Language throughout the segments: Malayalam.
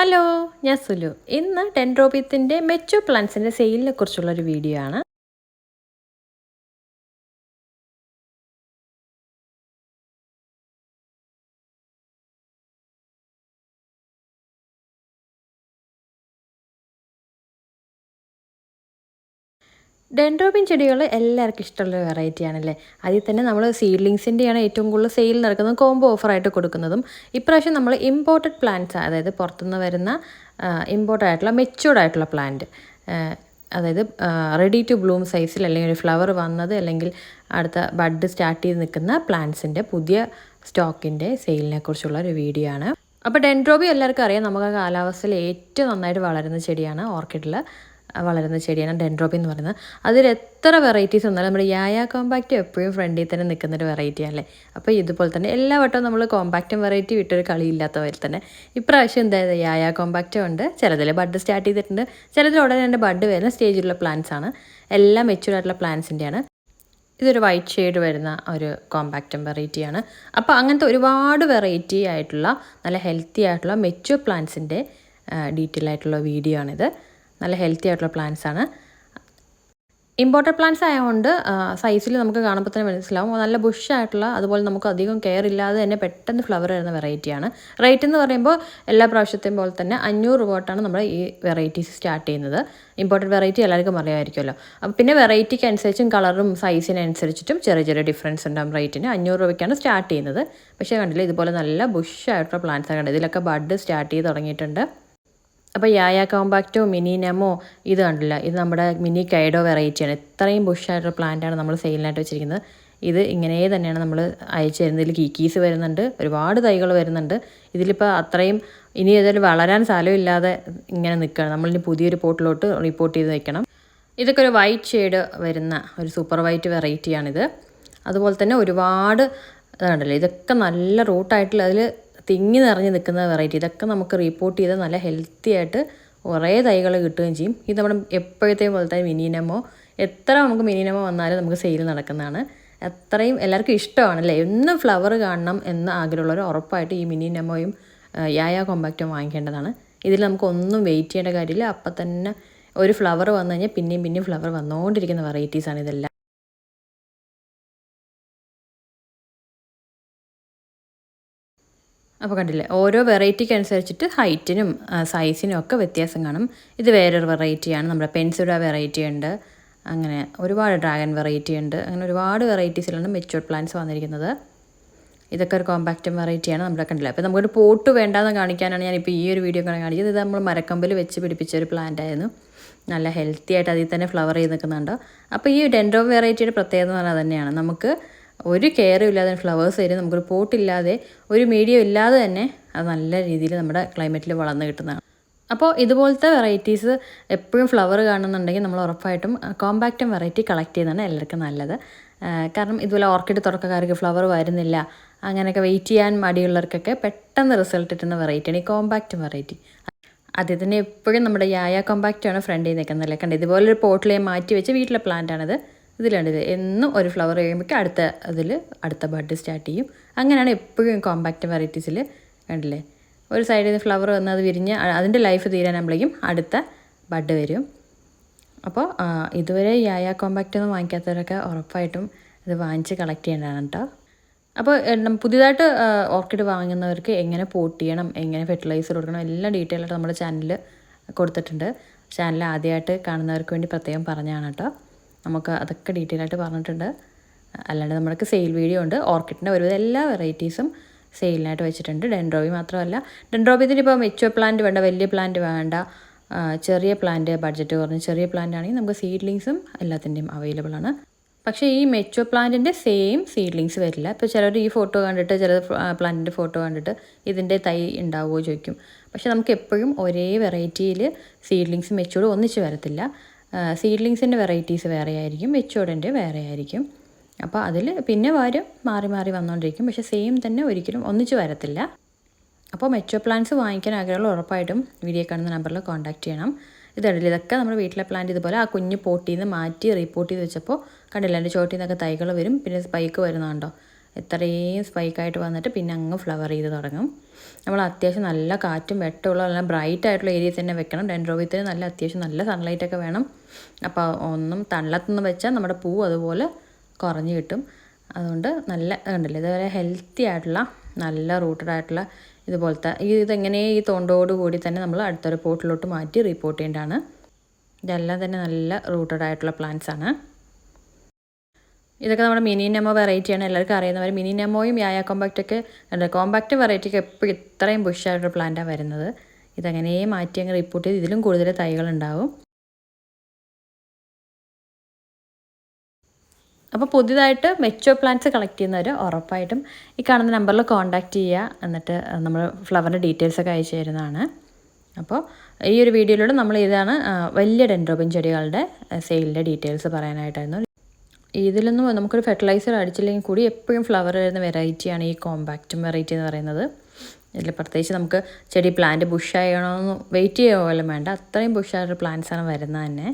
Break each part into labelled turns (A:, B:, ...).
A: ഹലോ ഞാൻ സുലു. ഇന്ന് ഡെൻഡ്രോബിയത്തിന്റെ മെച്ചോ പ്ലാന്റ്സിന്റെ സെയിലിനെ കുറിച്ചുള്ള ഒരു വീഡിയോ ആണ്. ഡെൻഡ്രോബിൻ ചെടികൾ എല്ലാവർക്കും ഇഷ്ടമുള്ള വെറൈറ്റി ആണല്ലേ? അതിൽ തന്നെ നമ്മൾ സീഡ്ലിങ്സിന്റെയാണ് ഏറ്റവും കൂടുതൽ സെയിൽ നടക്കുന്നതും കോംബോ ഓഫറായിട്ട് കൊടുക്കുന്നതും. ഇപ്രാവശ്യം നമ്മൾ ഇമ്പോർട്ടഡ് പ്ലാന്റ്സ് അതായത് പുറത്തുനിന്ന് വരുന്ന ഇമ്പോർട്ടഡ് ആയിട്ടുള്ള മെച്യൂർഡ് ആയിട്ടുള്ള പ്ലാന്റ് അതായത് റെഡി ടു ബ്ലൂം സൈസിൽ അല്ലെങ്കിൽ ഒരു ഫ്ലവർ വന്നത് അല്ലെങ്കിൽ അടുത്ത ബഡ് സ്റ്റാർട്ട് ചെയ്ത് നിൽക്കുന്ന പ്ലാന്റ്സിന്റെ പുതിയ സ്റ്റോക്കിന്റെ സെയിലിനെ കുറിച്ചുള്ള ഒരു വീഡിയോ ആണ്. അപ്പോൾ ഡെൻഡ്രോബി എല്ലാവർക്കും അറിയാം നമുക്ക് കാലാവസ്ഥയിൽ ഏറ്റവും നന്നായിട്ട് വളരുന്ന ചെടിയാണ് ഓർക്കിഡിൽ വളരുന്ന ചെടിയാണ് ഡെൻഡ്രോപ്പി എന്ന് പറയുന്നത്. അതിൽ എത്ര വെറൈറ്റീസ് വന്നാലും നമ്മുടെ യായ കോമ്പാക്റ്റ് എപ്പോഴും ഫ്രണ്ടിൽ തന്നെ നിൽക്കുന്നൊരു വെറൈറ്റി അല്ലേ അപ്പോൾ ഇതുപോലെ തന്നെ എല്ലാ വട്ടവും നമ്മൾ കോമ്പാക്റ്റും വെറൈറ്റി വിട്ടൊരു കളിയില്ലാത്തവരിൽ തന്നെ. ഇപ്രാവശ്യം എന്തായത് യായ കോമ്പാക്റ്റും ഉണ്ട്. ചിലതിൽ ബഡ് സ്റ്റാർട്ട് ചെയ്തിട്ടുണ്ട്. ചിലതിൽ ഉടനെ തന്നെ ബഡ് വരുന്ന സ്റ്റേജിലുള്ള പ്ലാന്റ്സ് ആണ്. എല്ലാം മെച്ചൂർ ആയിട്ടുള്ള പ്ലാന്റ്സിന്റെയാണ് ഇതൊരു വൈറ്റ് ഷെയ്ഡ് വരുന്ന ഒരു കോമ്പാക്റ്റം വെറൈറ്റിയാണ് അപ്പോൾ അങ്ങനത്തെ ഒരുപാട് വെറൈറ്റി ആയിട്ടുള്ള നല്ല ഹെൽത്തി ആയിട്ടുള്ള മെച്യൂർ പ്ലാന്റ്സിന്റെ ഡീറ്റെയിൽ ആയിട്ടുള്ള വീഡിയോ ആണിത്. നല്ല ഹെൽത്തി ആയിട്ടുള്ള പ്ലാന്റ്സ് ആണ്. ഇമ്പോർട്ടഡ് പ്ലാന്റ്സ് ആയതുകൊണ്ട് സൈസിൽ നമുക്ക് കാണുമ്പോൾ തന്നെ മനസ്സിലാവും. നല്ല ബുഷായിട്ടുള്ള അതുപോലെ നമുക്ക് അധികം കെയർ ഇല്ലാതെ തന്നെ പെട്ടെന്ന് ഫ്ലവർ വരുന്ന വെറൈറ്റിയാണ് റേറ്റ് എന്ന് പറയുമ്പോൾ എല്ലാ പ്രാവശ്യത്തെയും പോലെ തന്നെ അഞ്ഞൂറ് രൂപ തൊട്ടാണ് നമ്മൾ ഈ വെറൈറ്റീസ് സ്റ്റാർട്ട് ചെയ്യുന്നത്. ഇമ്പോർട്ടഡ് വെറൈറ്റി എല്ലാവർക്കും അറിയാമായിരിക്കുമല്ലോ. അപ്പം പിന്നെ വെറൈറ്റിക്ക് അനുസരിച്ചും കളറും സൈസിനനുസരിച്ചിട്ടും ചെറിയ ചെറിയ ഡിഫറൻസ് ഉണ്ടാകും റേറ്റിന് അഞ്ഞൂറ് രൂപയ്ക്കാണ് സ്റ്റാർട്ട് ചെയ്യുന്നത്. പക്ഷേ കണ്ടില്ല ഇതുപോലെ നല്ല ബുഷായിട്ടുള്ള പ്ലാന്റ്സ് കണ്ടത്. ഇതിലൊക്കെ ബഡ് സ്റ്റാർട്ട് ചെയ്ത് തുടങ്ങിയിട്ടുണ്ട്. അപ്പോൾ യായ കോമ്പാക്റ്റോ മിനി നെമോ ഇത് കണ്ടില്ല. ഇത് നമ്മുടെ മിനി കൈഡോ വെറൈറ്റിയാണ് ഇത്രയും ബുഷായിട്ടുള്ള പ്ലാന്റാണ് നമ്മൾ സെയിലിനായിട്ട് വെച്ചിരിക്കുന്നത്. ഇത് ഇങ്ങനെ തന്നെയാണ് നമ്മൾ അയച്ചു തരുന്നത്. ഇതിൽ കീക്കീസ് വരുന്നുണ്ട്. ഒരുപാട് തൈകൾ വരുന്നുണ്ട്. ഇതിലിപ്പോൾ അത്രയും ഇനി ഏതായാലും വളരാൻ സ്ഥലമില്ലാതെ ഇങ്ങനെ നിൽക്കുകയാണ് നമ്മളിനി പുതിയൊരു പോട്ടിലോട്ട് റിപ്പോർട്ട് ചെയ്ത് വെക്കണം. ഇതൊക്കെ ഒരു വൈറ്റ് ഷെയ്ഡ് വരുന്ന ഒരു സൂപ്പർ വൈറ്റ് വെറൈറ്റിയാണിത് അതുപോലെ തന്നെ ഒരുപാട് ഇതുണ്ടല്ലോ. ഇതൊക്കെ നല്ല റൂട്ടായിട്ടുള്ള അതിൽ തിങ്ങി നിറഞ്ഞ് നിൽക്കുന്ന വെറൈറ്റി ഇതൊക്കെ നമുക്ക് റിപ്പോർട്ട് ചെയ്ത് നല്ല ഹെൽത്തി ആയിട്ട് കുറേ തൈകൾ കിട്ടുകയും ചെയ്യും. ഇത് നമ്മുടെ എപ്പോഴത്തെ പോലത്തെ മിനിനമോ എത്ര നമുക്ക് മിനിനമോ വന്നാലും നമുക്ക് സെയിൽ നടക്കുന്നതാണ്. അത്രയും എല്ലാവർക്കും ഇഷ്ടമാണല്ലേ? എന്നും ഫ്ലവർ കാണണം എന്ന് ആഗ്രഹമുള്ളവർ ഉറപ്പായിട്ട് ഈ മിനിനമോയും യായ കോമ്പാക്റ്റും വാങ്ങിക്കേണ്ടതാണ്. ഇതിൽ നമുക്ക് ഒന്നും വെയിറ്റ് ചെയ്യേണ്ട കാര്യമില്ല. അപ്പം തന്നെ ഒരു ഫ്ലവർ വന്നു കഴിഞ്ഞാൽ പിന്നെയും പിന്നെയും ഫ്ലവർ വന്നുകൊണ്ടിരിക്കുന്ന വെറൈറ്റീസാണ് ഇതെല്ലാം. അപ്പോൾ കണ്ടില്ലേ? ഓരോ വെറൈറ്റിക്ക് അനുസരിച്ചിട്ട് ഹൈറ്റിനും സൈസിനും ഒക്കെ വ്യത്യാസം കാണും. ഇത് വേറൊരു വെറൈറ്റിയാണ് നമ്മുടെ പെൻസുഡ വെറൈറ്റി ഉണ്ട്. അങ്ങനെ ഒരുപാട് ഡ്രാഗൺ വെറൈറ്റി ഉണ്ട്. അങ്ങനെ ഒരുപാട് വെറൈറ്റീസിലാണ് മെച്ചൂർഡ് പ്ലാന്റ്സ് വന്നിരിക്കുന്നത്. ഇതൊക്കെ ഒരു കോമ്പാക്റ്റ് വെറൈറ്റിയാണ് നമ്മുടെ കണ്ടില്ല? അപ്പോൾ നമുക്കൊരു പോട്ട് വേണ്ടാന്ന് കാണിക്കാനാണ് ഞാനിപ്പോൾ ഈ ഒരു വീഡിയോ കാണിക്കുന്നത്. ഇത് നമ്മൾ മരക്കമ്പിൽ വെച്ച് പിടിപ്പിച്ച ഒരു പ്ലാന്റ് ആയിരുന്നു. നല്ല ഹെൽത്തി ആയിട്ട് അതിൽ തന്നെ ഫ്ലവർ ചെയ്ത് നിൽക്കുന്നുണ്ട്. അപ്പോൾ ഈ ഡെൻഡ്രോ വെറൈറ്റിയുടെ പ്രത്യേകത എന്ന് പറഞ്ഞാൽ തന്നെയാണ്. നമുക്ക് ഒരു കെയറും ഇല്ലാതെ ഫ്ലവേഴ്സ് തരും. നമുക്കൊരു പോട്ടില്ലാതെ ഒരു മീഡിയം ഇല്ലാതെ തന്നെ അത് നല്ല രീതിയിൽ നമ്മുടെ ക്ലൈമറ്റിൽ വളർന്നു കിട്ടുന്നതാണ്. അപ്പോൾ ഇതുപോലത്തെ വെറൈറ്റീസ് എപ്പോഴും ഫ്ലവർ കാണുന്നുണ്ടെങ്കിൽ നമ്മൾ ഉറപ്പായിട്ടും കോമ്പാക്റ്റും വെറൈറ്റി കളക്ട് ചെയ്യുന്നതാണ് എല്ലാവർക്കും നല്ലത്. കാരണം ഇതുപോലെ ഓർക്കിഡ് തുറക്കക്കാർക്ക് ഫ്ലവർ വരുന്നില്ല അങ്ങനെയൊക്കെ വെയിറ്റ് ചെയ്യാൻ മടിയുള്ളവർക്കൊക്കെ പെട്ടെന്ന് റിസൾട്ട് കിട്ടുന്ന വെറൈറ്റിയാണ് ഈ കോമ്പാക്റ്റ് വെറൈറ്റി തന്നെ എപ്പോഴും നമ്മുടെ യായ കോമ്പാക്റ്റാണ് ഫ്രണ്ടിൽ നിൽക്കുന്നത്. അല്ലേ കണ്ടത് ഇതുപോലൊരു പോട്ടിലെ മാറ്റി വെച്ച് വീട്ടിലെ പ്ലാന്റാണിത് ഇതിലുണ്ട് ഇത് എന്നും ഒരു ഫ്ലവർ കഴിയുമ്പോഴേക്കും അടുത്ത അതിൽ അടുത്ത ബഡ് സ്റ്റാർട്ട് ചെയ്യും. അങ്ങനെയാണ് എപ്പോഴും കോമ്പാക്റ്റ് വെറൈറ്റീസിൽ കണ്ടില്ലേ? ഒരു സൈഡിൽ നിന്ന് ഫ്ലവർ വന്ന് അത് വിരിഞ്ഞ് അതിന്റെ ലൈഫ് തീരാനാകുമ്പോഴേക്കും അടുത്ത ബഡ് വരും. അപ്പോൾ ഇതുവരെ യായ കോമ്പാക്റ്റ് ഒന്നും വാങ്ങിക്കാത്തവരൊക്കെ ഉറപ്പായിട്ടും ഇത് വാങ്ങിച്ച് കളക്ട് ചെയ്യേണ്ടതാണ് കേട്ടോ അപ്പോൾ പുതിയതായിട്ട് ഓർക്കിഡ് വാങ്ങുന്നവർക്ക് എങ്ങനെ പോട്ട് ചെയ്യണം എങ്ങനെ ഫെർട്ടിലൈസർ കൊടുക്കണം എല്ലാം ഡീറ്റെയിൽ ആയിട്ട് നമ്മുടെ ചാനലിൽ കൊടുത്തിട്ടുണ്ട്. ചാനൽ ആദ്യമായിട്ട് കാണുന്നവർക്ക് വേണ്ടി പ്രത്യേകം പറഞ്ഞതാണ് കേട്ടോ നമുക്ക് അതൊക്കെ ഡീറ്റെയിൽ ആയിട്ട് പറഞ്ഞിട്ടുണ്ട്. അല്ലാണ്ട് നമ്മൾക്ക് സെയിൽ വീഡിയോ ഉണ്ട്. ഓർക്കിഡിന്റെ ഒരുവിധം എല്ലാ വെറൈറ്റീസും സെയിലിനായിട്ട് വെച്ചിട്ടുണ്ട്. ഡെൻഡ്രോബി മാത്രമല്ല. ഡെൻഡ്രോബിത്തിന് ഇപ്പോൾ മെച്ചുവർ പ്ലാന്റ് വേണ്ട വലിയ പ്ലാന്റ് വേണ്ട ചെറിയ പ്ലാന്റ് ബഡ്ജറ്റ് കുറഞ്ഞ ചെറിയ പ്ലാന്റ് ആണെങ്കിൽ നമുക്ക് സീഡ്ലിങ്സും എല്ലാത്തിന്റെയും അവൈലബിൾ ആണ്. പക്ഷേ ഈ മെച്ചോ പ്ലാന്റിന്റെ സെയിം സീഡ്ലിങ്സ് വരില്ല. ഇപ്പോൾ ചിലർ ഈ ഫോട്ടോ കണ്ടിട്ട് ചില പ്ലാന്റിന്റെ ഫോട്ടോ കണ്ടിട്ട് ഇതിന്റെ തൈ ഉണ്ടാവുമോ ചോദിക്കും. പക്ഷേ നമുക്ക് എപ്പോഴും ഒരേ വെറൈറ്റിയിൽ സീഡ്ലിങ്സ് മെച്ചുവർ ഒന്നിച്ച് വരത്തില്ല. സീഡ്ലിങ്സിന്റെ വെറൈറ്റീസ് വേറെ ആയിരിക്കും വെച്ചോടന്റെ വേറെ ആയിരിക്കും അപ്പോൾ അതിൽ പിന്നെ വരും മാറി മാറി വന്നുകൊണ്ടിരിക്കും പക്ഷേ സെയിം തന്നെ ഒരിക്കലും ഒന്നിച്ച് വരത്തില്ല. അപ്പോൾ മെച്ചോ പ്ലാന്റ്സ് വാങ്ങിക്കാൻ ആഗ്രഹമുള്ള ഉറപ്പായിട്ടും വീഡിയോ കാണുന്ന നമ്പറിൽ കോൺടാക്ട് ചെയ്യണം. ഇതുണ്ടല്ലോ ഇതൊക്കെ നമ്മുടെ വീട്ടിലെ പ്ലാന്റ് ഇതുപോലെ ആ കുഞ്ഞ് പോട്ടിൽ നിന്ന് മാറ്റി റിപ്പോർട്ട് ചെയ്ത് വെച്ചപ്പോൾ കണ്ടില്ല എന്റെ ചോട്ടിൽ നിന്നൊക്കെ തൈകൾ വരും പിന്നെ സ്പൈക്ക് വരുന്നുണ്ടോ? ഇത്രയും സ്പൈക്കായിട്ട് വന്നിട്ട് പിന്നെ അങ്ങ് ഫ്ലവർ ചെയ്ത് തുടങ്ങും. നമ്മൾ അത്യാവശ്യം നല്ല കാറ്റും വെട്ടമുള്ള നല്ല ബ്രൈറ്റ് ആയിട്ടുള്ള ഏരിയയിൽ തന്നെ വെക്കണം. ഡെൻഡ്രോവിത്തിന് നല്ല അത്യാവശ്യം നല്ല സൺലൈറ്റൊക്കെ വേണം. അപ്പോൾ ഒന്നും തള്ളത്തുനിന്ന് വെച്ചാൽ നമ്മുടെ പൂ അതുപോലെ കുറഞ്ഞു കിട്ടും. അതുകൊണ്ട് നല്ല ഉണ്ടല്ലോ ഇതുവരെ ഹെൽത്തി ആയിട്ടുള്ള നല്ല റൂട്ടഡ് ആയിട്ടുള്ള ഇതുപോലത്തെ ഈ ഇതെങ്ങനെ ഈ തോണ്ടോട് കൂടി തന്നെ നമ്മൾ അടുത്തൊരു പോട്ടിലോട്ട് മാറ്റി റിപ്പോർട്ട് ചെയ്യേണ്ടതാണ്. ഇതെല്ലാം തന്നെ നല്ല റൂട്ടഡ് ആയിട്ടുള്ള പ്ലാന്റ്സ് ആണ്. ഇതൊക്കെ നമ്മുടെ മിനി നെമോ വെറൈറ്റിയാണ് എല്ലാവർക്കും അറിയുന്നവർ മിനി നെമോയും യായ കോമ്പാക്റ്റൊക്കെ ഉണ്ട്. കോമ്പാക്റ്റ് വെറൈറ്റിക്ക് എപ്പോഴും ഇത്രയും പുഷായിട്ടൊരു പ്ലാന്റാണ് വരുന്നത്. ഇതങ്ങനെ മാറ്റി അങ്ങ് റിപ്പോർട്ട് ചെയ്ത് ഇതിലും കൂടുതൽ തൈകൾ ഉണ്ടാവും. അപ്പോൾ പുതിയതായിട്ട് മെച്ചോ പ്ലാന്റ്സ് കളക്ട് ചെയ്യുന്നവർ ഉറപ്പായിട്ടും ഈ കാണുന്ന നമ്പറിൽ കോൺടാക്റ്റ് ചെയ്യുക. എന്നിട്ട് നമ്മൾ ഫ്ലവറിന്റെ ഡീറ്റെയിൽസ് ഒക്കെ അയച്ചു തരുന്നതാണ്. അപ്പോൾ ഈ ഒരു വീഡിയോയിലൂടെ നമ്മൾ ഇതാണ് വലിയ ഡെൻഡ്രോബിൻ ചെടികളുടെ സെയിലിന്റെ ഡീറ്റെയിൽസ് പറയാനായിട്ടായിരുന്നു. ഇതിലൊന്നും നമുക്കൊരു ഫെർട്ടിലൈസർ അടിച്ചില്ലെങ്കിൽ കൂടി എപ്പോഴും ഫ്ലവർ വരുന്ന വെറൈറ്റിയാണ് ഈ കോമ്പാക്റ്റും വെറൈറ്റി എന്ന് പറയുന്നത്. ഇതിൽ പ്രത്യേകിച്ച് നമുക്ക് ചെടി പ്ലാന്റ് ബുഷ് ആയണമെന്ന് വെയിറ്റ് ചെയ്യുക പോലും വേണ്ട. അത്രയും പ്ലാന്റ്സ് പ്ലാന്റ്സാണ് വരുന്നത് തന്നെ.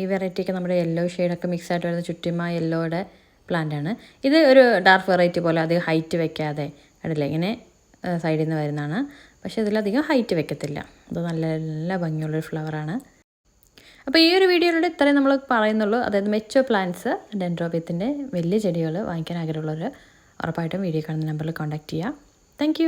A: ഈ വെറൈറ്റിയൊക്കെ നമ്മുടെ യെല്ലോ ഷെയ്ഡൊക്കെ മിക്സ് ആയിട്ട് വരുന്ന ചുറ്റുമായ യെല്ലോയുടെ പ്ലാന്റാണ് ഇത് ഒരു ഡാർക്ക് വെറൈറ്റി പോലെ അധികം ഹൈറ്റ് വെക്കാതെ കണ്ടില്ലേ? ഇങ്ങനെ സൈഡിൽ നിന്ന് വരുന്നതാണ്. പക്ഷേ ഇതിലധികം ഹൈറ്റ് വെക്കത്തില്ല. അത് നല്ല നല്ല ഭംഗിയുള്ളൊരു ഫ്ലവറാണ് അപ്പോൾ ഈ ഒരു വീഡിയോയിലൂടെ ഇത്രയും നമ്മൾ പറയുന്നുള്ളൂ. അതായത് മെച്ചോ പ്ലാന്റ്സ് ഡെൻഡ്രോബിയത്തിന്റെ വലിയ ചെടികൾ വാങ്ങിക്കാൻ ആഗ്രഹമുള്ളവർ ഉറപ്പായിട്ടും വീഡിയോ കാണുന്ന നമ്പറിൽ കോൺടാക്റ്റ് ചെയ്യുക താങ്ക്